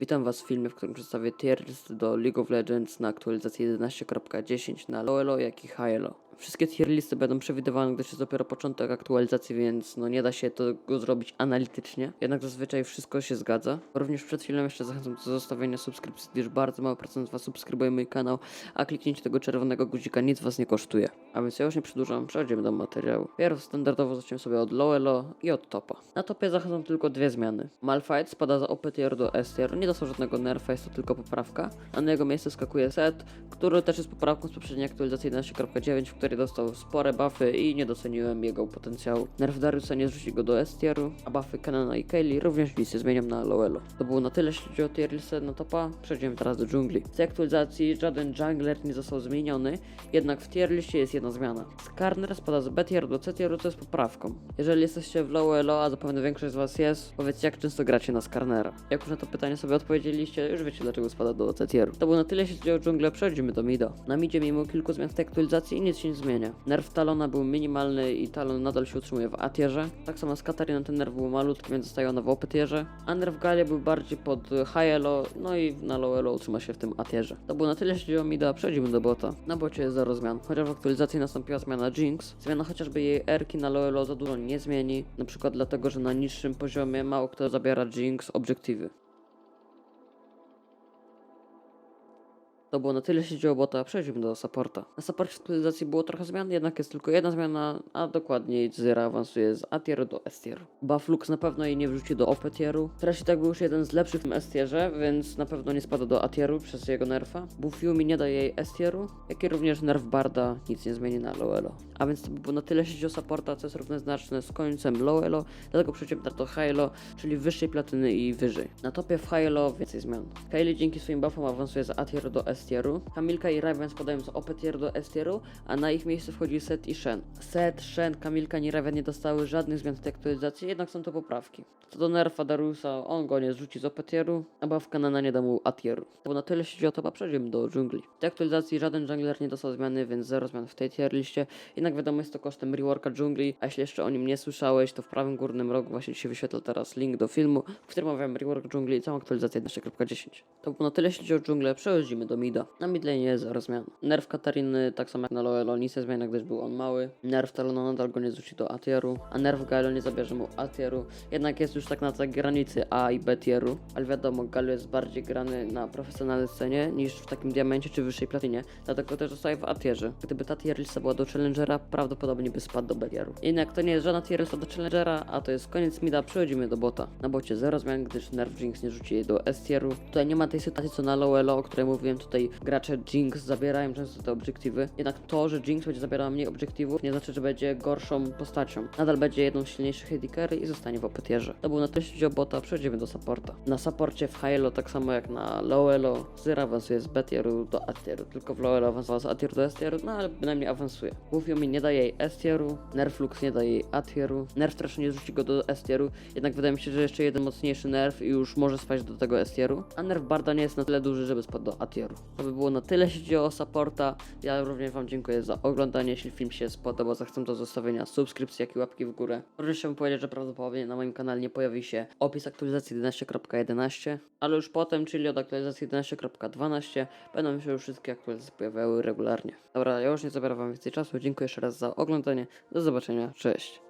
Witam Was w filmie, w którym przedstawię tier list do League of Legends na aktualizacji 11.10 na Loelo, jak i Hielo. Wszystkie tier listy będą przewidywane, gdyż jest dopiero początek aktualizacji, więc no nie da się tego zrobić analitycznie. Jednak zazwyczaj wszystko się zgadza. Również przed filmem jeszcze zachęcam do zostawienia subskrypcji, gdyż bardzo mały procent Was subskrybuje mój kanał, a kliknięcie tego czerwonego guzika nic Was nie kosztuje. A więc ja już nie przedłużam, przechodzimy do materiału. Pierw standardowo zaczniemy sobie od Loelo i od topa. Na topie zachęcam tylko dwie zmiany. Malphite spada za OP tier do S tier, nie dostał żadnego nerfa, jest to tylko poprawka, a na jego miejsce skakuje set, który też jest poprawką z poprzedniej aktualizacji 11.9, w której dostał spore buffy i nie doceniłem jego potencjału. Nerf Dariusa nie zrzuci go do S tieru, a buffy Kanana i Kaylee również listy zmieniam na Lowelo. To było na tyle, jeśli chodzi o tier listę na topa, przejdziemy teraz do dżungli. W tej aktualizacji żaden jungler nie został zmieniony, jednak w tier liście jest jedna zmiana. Skarner spada z B tier do C tieru, co jest poprawką. Jeżeli jesteście w Lowelo, a zapewne większość z was jest, powiedzcie jak często gracie na Skarnera. Jak już na to pytanie sobie odpowiedzieliście, już wiecie dlaczego spada do C tieru. To było na tyle, jeśli chodzi o dżunglę, przechodzimy do mida. Na midzie mimo kilku zmian w tej aktualizacji nic się nie zmienia. Nerf Talona był minimalny i Talon nadal się utrzymuje w A tierze. Tak samo z Katarina ten nerf był malutki, więc zostaje ona w OP tierze. A nerf Galia był bardziej pod High Elo, no i na Low Elo utrzyma się w tym A tierze. To było na tyle, jeśli chodzi o mida, do bota. Na bocie jest zero zmian, chociaż w aktualizacji nastąpiła zmiana Jinx. Zmiana chociażby jej erki na Low Elo za dużo nie zmieni, na przykład dlatego, że na niższym poziomie mało kto zabiera Jinx obiektywy. To było na tyle, jeśli chodzi o bota, przejdźmy do supporta. Na supporcie aktualizacji było trochę zmian, jednak jest tylko jedna zmiana, a dokładniej Zyra awansuje z A tieru do S tieru. Buff Lux na pewno jej nie wrzuci do OP tieru. I tak był już jeden z lepszych w tym S tierze, więc na pewno nie spada do A tieru przez jego nerfa. Buff Yumi nie daje jej S tieru, jak i również nerf Barda nic nie zmieni na low elo. A więc to by było na tyle, jeśli chodzi o supporta, co jest równoznaczne z końcem low elo, dlatego do high elo, czyli wyższej platyny i wyżej. Na topie w elo więcej zmian. Kaylee dzięki swoim buffom awansuje z A tieru do S tieru. Kamilka i Raven spadają z OP tieru do S tieru, a na ich miejsce wchodzi Set i Shen. Set, Shen, Kamilka i Raven nie dostały żadnych zmian w tej aktualizacji, jednak są to poprawki. Co do nerfa Dariusa, on go nie zrzuci z OP tieru, a buff Kanana nie da mu A tieru. Bo na tyle jeśli chodzi o topa, przejdziemy do dżungli. W tej aktualizacji żaden jungler nie dostał zmiany, więc zero zmian w tej tier liście. Jednak wiadomo jest to kosztem reworka dżungli, a jeśli jeszcze o nim nie słyszałeś, to w prawym górnym rogu właśnie się wyświetla teraz link do filmu, w którym omawiam rework dżungli i całą aktualizację 11.10. To było na tyle jeśli chodzi o dżunglę, przechodzimy do mida. Na midlane jest zero zmian. Nerf Katariny, tak samo jak na Loelo, nic nie zmienia, gdyż był on mały. Nerf Talona nadal go nie zrzuci do A tieru, a nerf Galo nie zabierze mu A tieru. Jednak jest już tak na tej granicy A i B tieru, ale wiadomo, Galo jest bardziej grany na profesjonalnej scenie niż w takim diamencie czy wyższej platinie, dlatego też zostaje w A tierze. Gdyby ta tier lista była do Challengera, prawdopodobnie by spadł do B tieru. Jednak to nie jest żadna tier lista do Challengera, a to jest koniec mida, przechodzimy do bota. Na bocie zero zmian, gdyż nerf Jinx nie rzuci jej do S tieru. Tutaj nie ma tej sytuacji co na Loelo, o której mówiłem, tutaj gracze Jinx zabierają często te obiektywy. Jednak to, że Jinx będzie zabierała mniej obiektywów, nie znaczy, że będzie gorszą postacią. Nadal będzie jedną z silniejszych AD carry i zostanie w opetierze. To był na o bota, przechodzimy do supporta. Na supporcie w high elo, tak samo jak na low elo, Zyra awansuje z B tieru do A tieru, tylko w low elo awansowała z A tieru do S tieru, no ale bynajmniej awansuje. Mówią mi nie daje jej S tieru, nerf Lux nie daje jej A tieru, nerf też nie zrzuci go do S tieru, jednak wydaje mi się, że jeszcze jeden mocniejszy nerf i już może spaść do tego S tieru, a nerf Barda nie jest na tyle duży, żeby spadł do A tieru. To by było na tyle jeśli chodzi o supporta. Ja również Wam dziękuję za oglądanie. Jeśli film się spodobał, zachęcam do zostawienia subskrypcji, jak i łapki w górę. Również chciałbym powiedzieć, że prawdopodobnie na moim kanale nie pojawi się opis aktualizacji 11.11, ale już potem, czyli od aktualizacji 11.12, będą się już wszystkie aktualizacje pojawiały regularnie. Dobra, ja już nie zabieram Wam więcej czasu. Dziękuję jeszcze raz za oglądanie. Do zobaczenia. Cześć.